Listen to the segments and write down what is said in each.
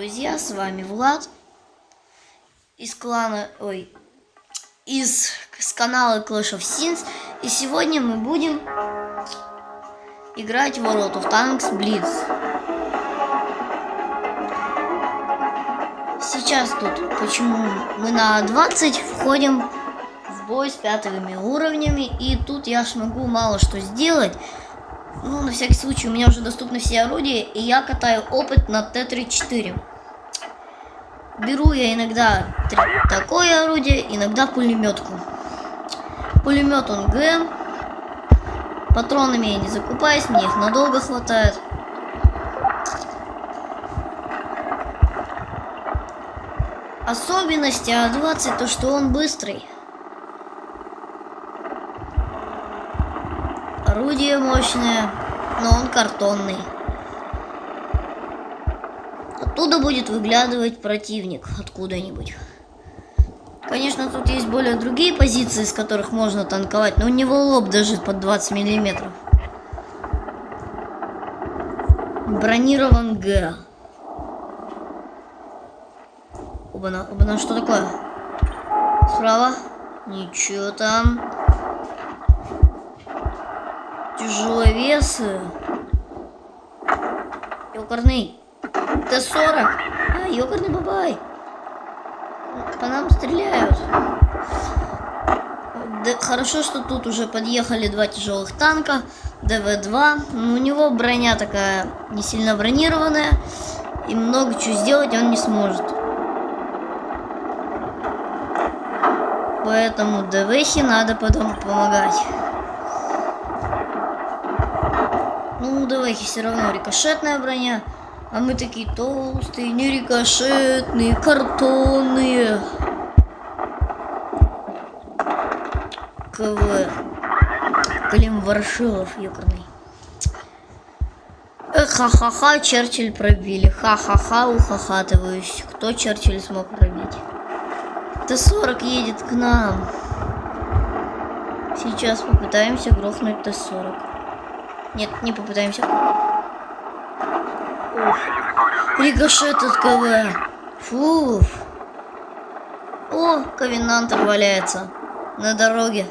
друзья, с вами Влад из клана, ой, из с канала Clash of Sins. И сегодня мы будем играть в World of Tanks Blitz. Сейчас тут, почему мы на 20 входим в бой с пятыми уровнями, и тут я смогу мало что сделать. Ну, на всякий случай, у меня уже доступны все орудия, и я катаю опыт на Т-34. Беру я иногда такое орудие, иногда пулеметку. Пулемет он Г. Патронами я не закупаюсь, мне их надолго хватает. Особенность А-20 то, что он быстрый. Орудие мощное, но он картонный. Оттуда будет выглядывать противник откуда-нибудь. Конечно, тут есть более другие позиции, с которых можно танковать, но у него лоб даже под 20 миллиметров. Бронирован Г. Оба-на, оба-на, что такое? Справа? Ничего там. Тяжеловесы. Ёкарный. Т-40. А, ёкарный бабай. По нам стреляют. Да, хорошо, что тут уже подъехали два тяжелых танка. ДВ-2. У него броня такая не сильно бронированная. И много чего сделать он не сможет. Поэтому ДВхе надо потом помогать. Ну, ДВхи все равно рикошетная броня. А мы такие толстые, не рикошетные, картонные. КВ. Клим Ворошилов, ёкарный. Ха-ха-ха, Черчилль пробили. Ха-ха-ха, ухахатываюсь. Кто Черчилль смог пробить? Т-40 едет к нам. Сейчас попытаемся грохнуть Т-40. Нет, не попытаемся. Ух. Рикошет от КВ. Фу. О, ковенантер валяется на дороге.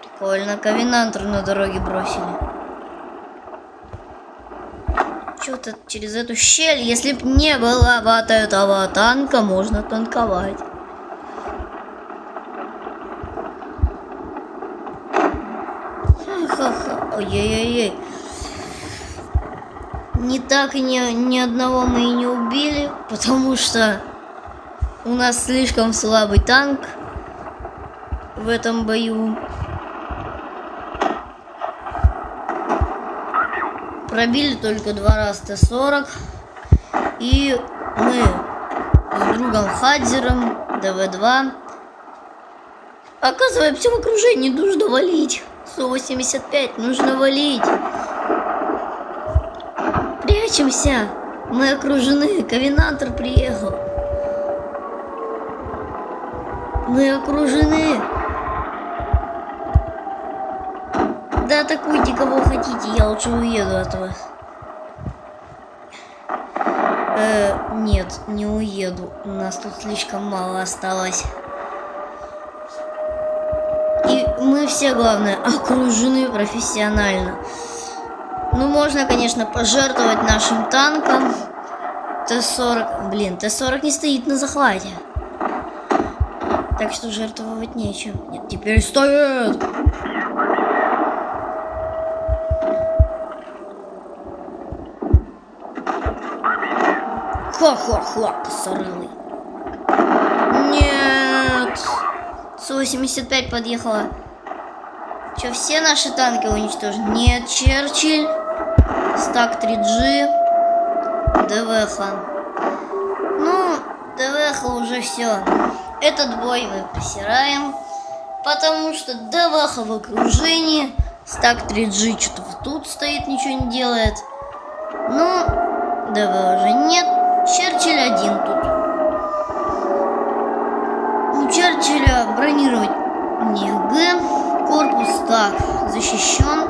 Прикольно, ковенантер на дороге бросили. Что-то через эту щель, если б не было вот этого танка, можно танковать. Ой-ой-ой. Не так ни, ни одного мы и не убили, потому что у нас слишком слабый танк в этом бою. Пробили только два раза Т-40. И мы с другом Хадзером, ДВ-2, оказываемся в окружении, нужно валить. 185, нужно валить. Прячемся. Мы окружены. Ковенантор приехал. Мы окружены. Да атакуйте кого хотите, я лучше уеду от вас. Э, нет, не уеду. У нас тут слишком мало осталось. Мы все, главное, окружены профессионально. Ну, можно, конечно, пожертвовать нашим танком. Т-40... Блин, Т-40 не стоит на захвате. Так что жертвовать нечем. Нет, теперь стоит! Ха-ха-ха, косорылый. Нет! Су-85 подъехала. Че, все наши танки уничтожены? Нет, Черчилль. Стак 3G. ДВХ. Ну, ДВХ уже все. Этот бой мы просираем. Потому что ДВХ в окружении. Стак 3G что-то тут стоит, ничего не делает. Ну, ДВ уже нет. Черчилль один тут. У Черчилля бронировать не Г. Корпус так защищен.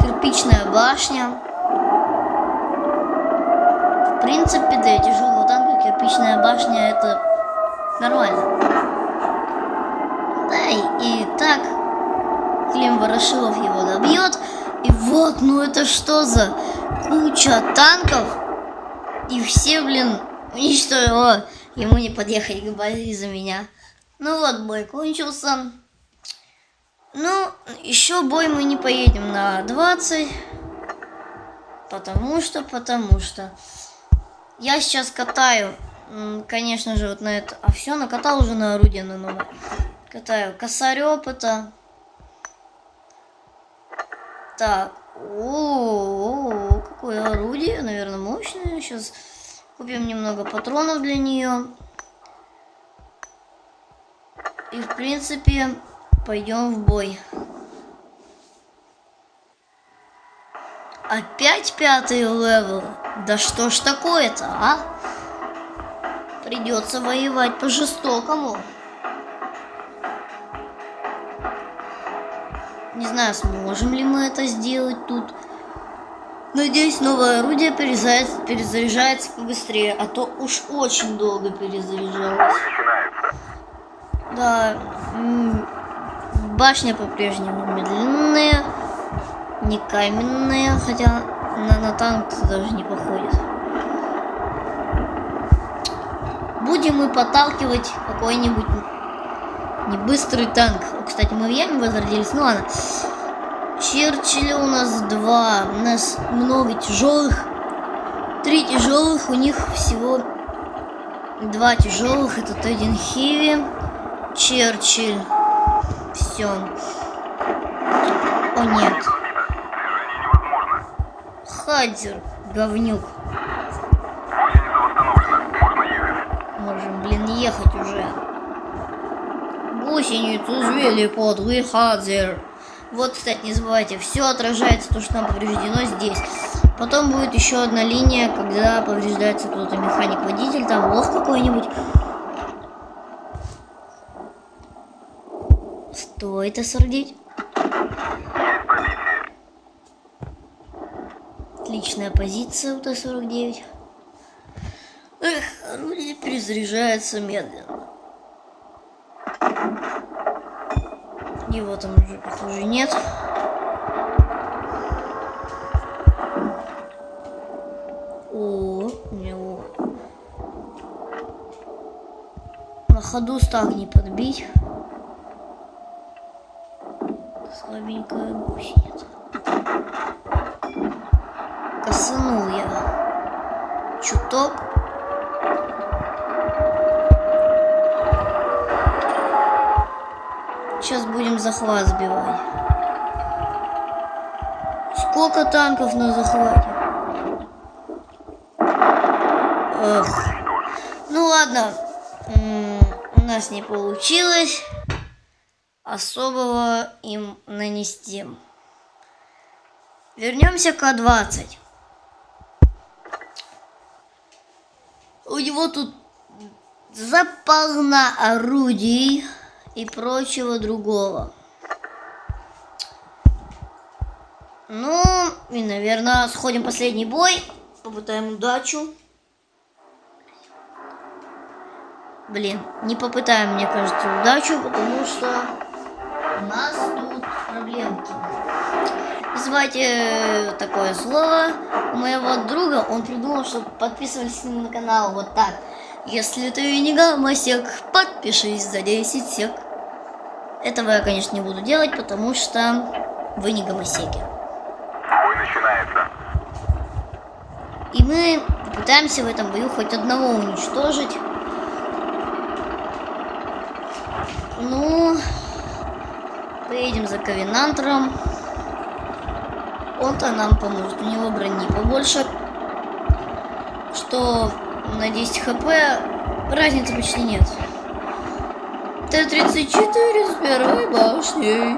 Кирпичная башня. принципе, для тяжелого танка кирпичная башня это нормально. Да, и, так Клим Ворошилов его добьет. И вот, ну это что за куча танков? И все, блин, уничтожил. Ему не подъехать к базе из-за меня. Ну вот, бой кончился. Ну, еще бой мы не поедем на 20. Потому что, потому что. Я сейчас катаю, конечно же, вот на это. А все, накатал уже на орудие на новое. Катаю косарь опыта. Так. О, -о, -о какое орудие, наверное, мощное. Сейчас купим немного патронов для нее. И, в принципе, пойдем в бой. Опять пятый левел? Да что ж такое-то, а? Придется воевать по-жестокому. Не знаю, сможем ли мы это сделать тут. Надеюсь, новое орудие перезаряжается, перезаряжается побыстрее, а то уж очень долго перезаряжалось. Да, башня по-прежнему медленная не каменные, хотя на, на танк даже не походит. Будем мы подталкивать какой-нибудь не быстрый танк. Кстати, мы в яме возродились. Ну ладно. Черчилля у нас два. У нас много тяжелых. Три тяжелых. У них всего два тяжелых. Это один Хиви. Черчилль. Все. О нет. Хадзер, говнюк. Можем, блин, ехать уже. Гусеницу звели подлый Хадзер. Вот, кстати, не забывайте, все отражается, то, что нам повреждено здесь. Потом будет еще одна линия, когда повреждается кто-то механик-водитель, там лох какой-нибудь. Стоит осордить. Отличная позиция у Т-49. Эх, орудие перезаряжается медленно. Его там уже, похоже, нет. О, у него на ходу стак не подбить. Слабенькая гусеница косанул я чуток. Сейчас будем захват сбивать. Сколько танков на захвате? Эх. Ну ладно, у нас не получилось особого им нанести. Вернемся к А20. У него тут заполна орудий и прочего другого. Ну, и, наверное, сходим последний бой. Попытаем удачу. Блин, не попытаем, мне кажется, удачу, потому что Называйте э, такое слово у моего друга. Он придумал, чтобы подписывались на канал вот так. Если ты не гомосек, подпишись за 10 сек. Этого я, конечно, не буду делать, потому что вы не гомосеки. Бой начинается. И мы попытаемся в этом бою хоть одного уничтожить. Ну, поедем за Ковенантером. Он-то нам поможет. У него брони побольше. Что на 10 хп разницы почти нет. Т-34 с первой башней.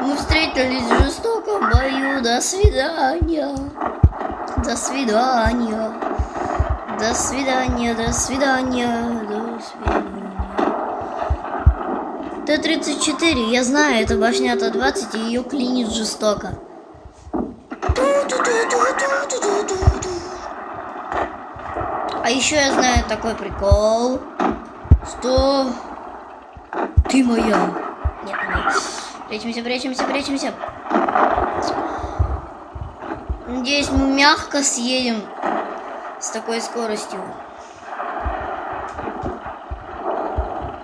Мы встретились в жестоком бою. До свидания. До свидания. До свидания, до свидания, до свидания. Т-34, я знаю, это башня Т-20, и ее клинит жестоко. еще я знаю такой прикол, что ты моя. Нет, нет. Прячемся, прячемся, прячемся. Надеюсь, мы мягко съедем с такой скоростью.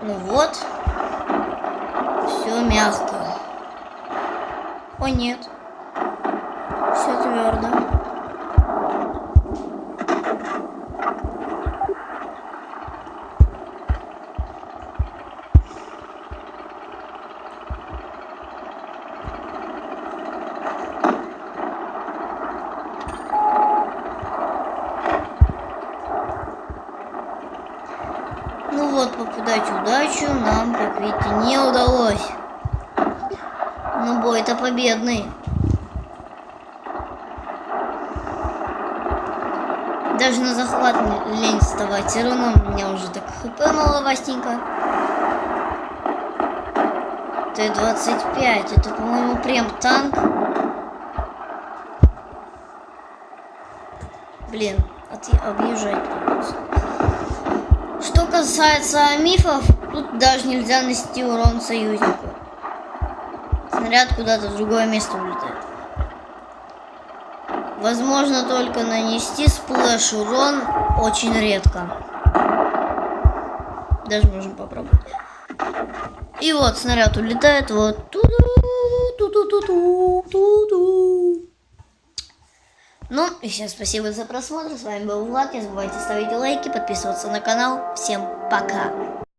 Ну вот. Мягко. О нет. Все твердо. Ну вот, попадать удачу нам, как видите, не удалось. Но бой-то победный. Даже на захват лень вставать. Все равно у меня уже так хп маловастенько. Т-25. Это, по-моему, прям танк. Блин, от- объезжать. Что касается мифов, тут даже нельзя нанести урон союзнику. Снаряд куда-то в другое место улетает. Возможно только нанести сплэш урон очень редко. Даже можем попробовать. И вот снаряд улетает вот туда, ту-ту-ту-ту, ту-ту. Ну и всем спасибо за просмотр. С вами был Влад. Не забывайте ставить лайки, подписываться на канал. Всем пока.